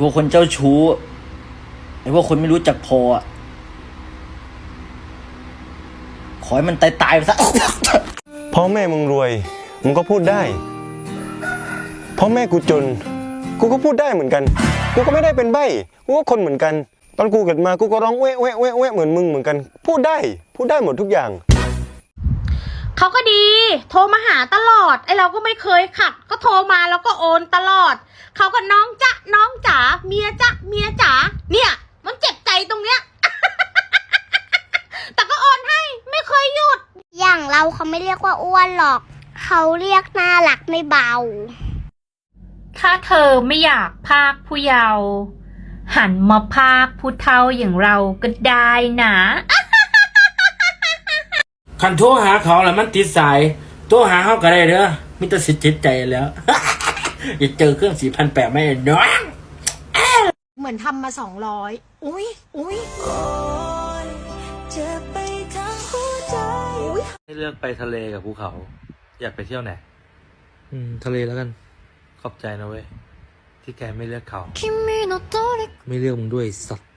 พวกคนเจ้าชู้ไอ้พวกคนไม่รู้จักพอขอให้มันตายตายๆไปซะพ่อแม่มึงรวย มึงก็พูดได้พ่อแม่กูจน กูก็พูดได้เหมือนกัน กูก็ไม่ได้เป็นใบ้กูก็คนเหมือนกัน ตอนกูเกิดมากูก็ร้องเว้เว้เว้เว้เหมือนมึงเหมือนกัน พูดได้ พูดได้หมดทุกอย่าง เขาก็ดี โทรมาหาตลอดไอเราก็ไม่เคยขัด ก็โทรมาแล้วก็โอนตลอด เขาก็น้องจ๊ะน้องจ๋าเมียจ๊ะเมียจ๋าเนี่ย มันเจ็บใจตรงเนี้ย แต่ก็โอนให้ไม่เคยหยุด อย่างเราเขาไม่เรียกว่าอ้วนหรอก เขาเรียกน่ารักไม่เบา ถ้าเธอไม่อยากพากผู้เยาว์หันมาพากผู้เฒ่าอย่างเราก็ได้นะ คันโทรหาเขาแล้วมันติดสาย โทรหาเขาก็ได้เด้อมิตรสิทธิ์จิตใจแล้วอย่าเจอเครื่องสี่พันแปดไม่ได้น้องเหมือนทำมาสองร้อยอุ้ยอุ้ยให้เลือกไปทะเลกับภูเขา อยากไปเที่ยวไหน อืม ทะเลแล้วกัน ขอบใจนะเว้ย ที่แกไม่เลือกเขา ไม่เลือกมึงด้วยไอ้สัตว์